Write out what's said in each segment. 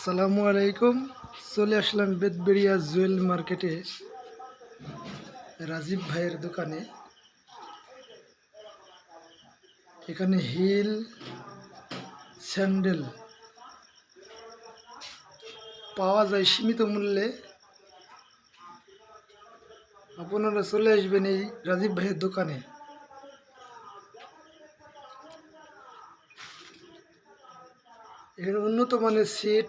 আসসালামু আলাইকুম। চলে আসলাম বেদবেড়িয়া জুয়েল মার্কেটে রাজীব ভাইয়ের দোকানে। এখানে হিল, স্যান্ডেল পাওয়া যায় সীমিত মূল্যে। আপনারা চলে আসবেন এই রাজীব ভাইয়ের দোকানে। এখানে উন্নত মানের সিট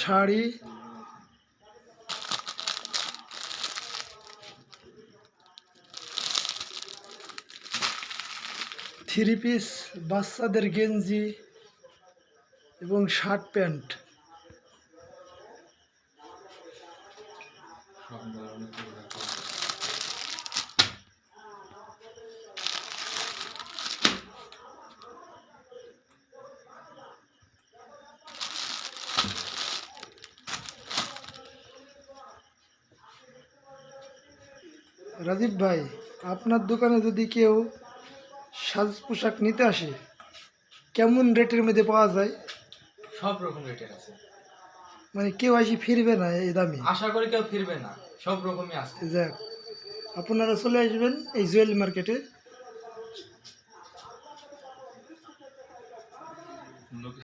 শাড়ি। থ্রি পিস বাচ্চাদের গেঞ্জি এবং শার্ট প্যান্ট। রাজীব ভাই আপনার দোকানে যদি কেউ সাজ পোশাক নিতে আসে কেমন রেটের মধ্যে পাওয়া যায়? সব রকম রেটের আছে। মানে কেউ আসি ফিরবে না এই দামে? আশা করি কেউ ফিরবে না সব রকমই আছে। যাক আপনারা চলে আসবেন এই জুয়েল মার্কেটে।